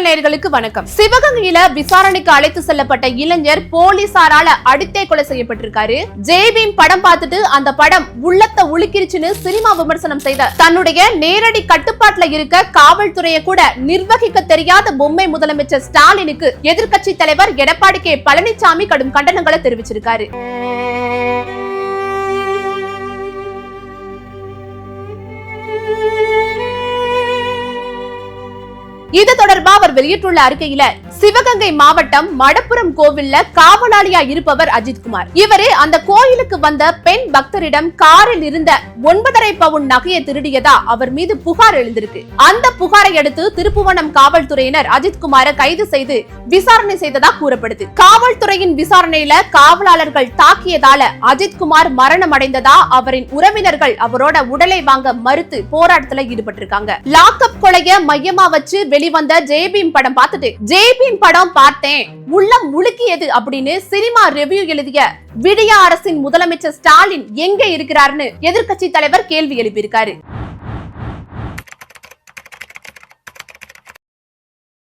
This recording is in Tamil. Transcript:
குரல் நேர்களுக்கு வணக்கம். சிவகங்கையில விசாரணைக்கு அழைத்து செல்லப்பட்ட இளைஞர் போலீசாரால அடித்தே கொலை செய்யப்பட்டிருக்காரு. ஜெய்பீம் படம் பார்த்துட்டு அந்த படம் உள்ளத்தை உலுக்கிருச்சுன்னு சினிமா விமர்சனம் செய்த தன்னுடைய நேரடி கட்டுப்பாட்டுல இருக்க காவல்துறையை கூட நிர்வகிக்க தெரியாத பொம்மை முதலமைச்சர் ஸ்டாலினுக்கு எதிர்க்கட்சி தலைவர் எடப்பாடி கே. பழனிசாமி கடும் கண்டனங்களை தெரிவிச்சிருக்காரு. இது தொடர்பா அவர் வெளியிட்டுள்ள அறிக்கையில சிவகங்கை மாவட்டம் மடப்புரம் கோவில்ல காவலாளியா இருப்பவர் அஜித்குமார் இவரு அந்த கோயிலுக்கு வந்த பெண் பக்தரிடம் காரில் இருந்த ஒன்பதரை பவுன் நகையை திருடியதா அவர் மீது புகார் எழுந்திருக்கு. அந்த புகாரை அடுத்து திருப்புவனம் காவல்துறையினர் அஜித்குமாரை கைது செய்து விசாரணை செய்ததா கூறப்படுது. காவல்துறையின் விசாரணையில காவலாளர்கள் தாக்கியதால அஜித்குமார் மரணம் அடைந்ததா அவரின் உறவினர்கள் அவரோட உடலை வாங்க மறுத்து போராட்டத்துல ஈடுபட்டிருக்காங்க. லாக்அப் கொலைய மையமா வச்சு வெளிவந்த ஜெய்பீம் படம் பார்த்துட்டு ஜெய்பீம் படம் பார்த்தேன். உள்ளம் முழுக்கியது அப்படின்னு சினிமா ரிவ்யூ எழுதிய விடிய அரசின் முதலமைச்சர் ஸ்டாலின் எங்க இருக்கிறாருன்னு எதிர்க்கட்சி தலைவர் கேள்வி எழுப்பியிருக்காரு.